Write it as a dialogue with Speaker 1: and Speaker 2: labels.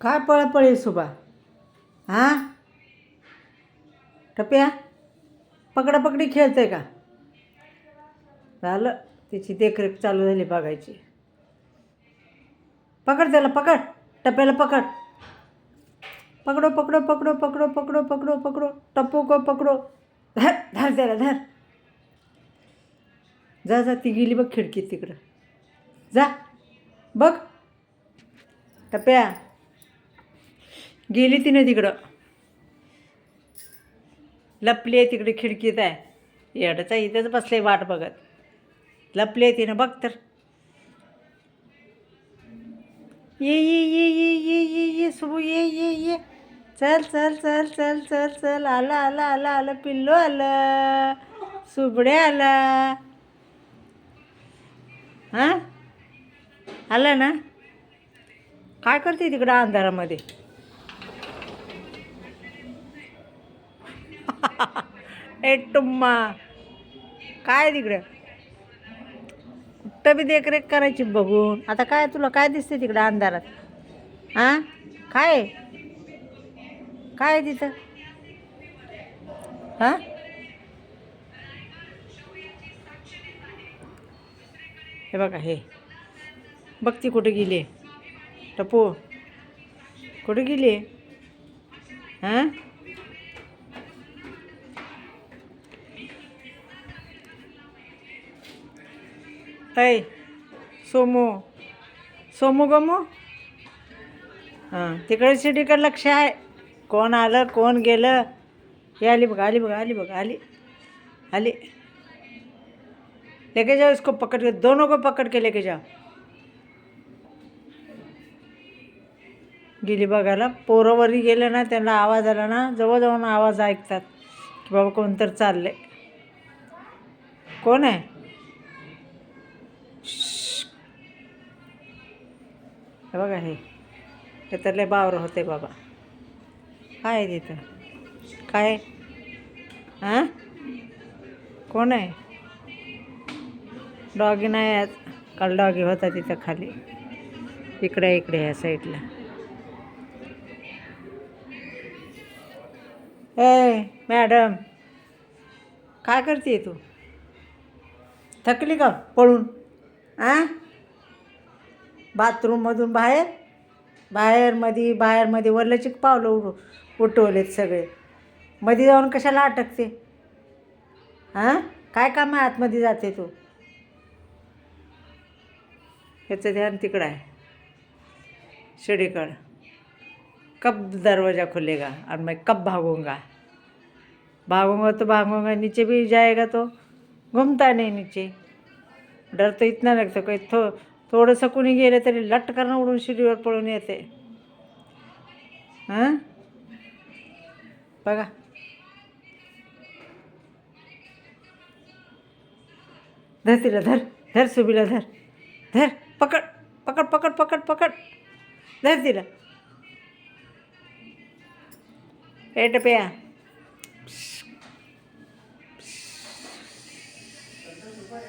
Speaker 1: काय पळपळी सुबा? हां? टप्या पकडापकडी खेळते का? झालं तिची देखरेख चालू झाली बघायची. पकड त्याला पकड टप्प्याला पकड. पकडो पकडो पकडो पकडो पकडो पकडो पकडो टप्पू को पकडो. धर धर त्याला धर. जा जा ती गेली बघ खिडकीत तिकडं. जा बघ. टप्प्या गेली तिने तिकडं. लपली आहे तिकडे खिडकीत आहे. येडचा इथंच बसले वाट बघत. लपली आहे तिनं बघ तर. ये ये ये ये ये ये ये सुबू ये ये ये. चल चल चल चल चल चल आलं आलं आलं आलं पिल्लो आलं सुबड्या आला. हां? आलं ना? काय करते तिकडं अंधारामध्ये? ए टुम्मा. काय तिकडं? कुठं बी देखरेख करायची बघून. आता काय तुला काय दिसते तिकडं अंधारात? हां काय काय आहे तिथं? हां? हे बघा हे. बघ ती कुठं गेली टपू. कुठं गेली हां? ऐ सोमू. सोमू गमू? हां तिकडे सिटीकडे लक्ष आहे. कोण आलं कोण गेलं? हे आली बघा आली बघा आली बघा आली. आली. लेके जाओ इसको पकड़ के दोनों को पकड़ के लेके जाओ गेली बघायला. पोरं वरी गेलं ना त्यांना आवाज आला ना जवळजवळ आवाज ऐकतात. की बाबा कोणतर आहे कोण आहे? हे बघा हे. हे तर लय बावर होते बाबा. काय आहे तिथं? काय? हां? कोण आहे? डॉगी नाही आज. काल डॉगी होता तिथं खाली. इकडे इकडे ह्या साईडला. ए मॅडम. काय करते तू? थकली का? पळून? आ? बाथरूममधून बाहेर? बाहेरमध्ये बाहेरमध्ये वरल्याची पावलं उड उठवलेत सगळे. मध्ये जाऊन कशाला अटकते? हां काय काम आहे आतमध्ये जाते तू? ह्याचं ध्यान तिकडं आहे. शिडीकडं. कब दरवाज़ा खुलेगा और मैं कब भागूंगा. भागूंगा तो भागूंगा नीचे भी जाएगा तो. घूमता नहीं नीचे. डर तो इतना लागतं. काही थो थोडंसं कुणी गेलं तरी लटकन उडून शिडीवर पळून येते. हां? बघा. धर तिला धर. धर सुबीला धर. धर. पकड. पकड पकड पकड पकड. धर तिला. ए टप्या.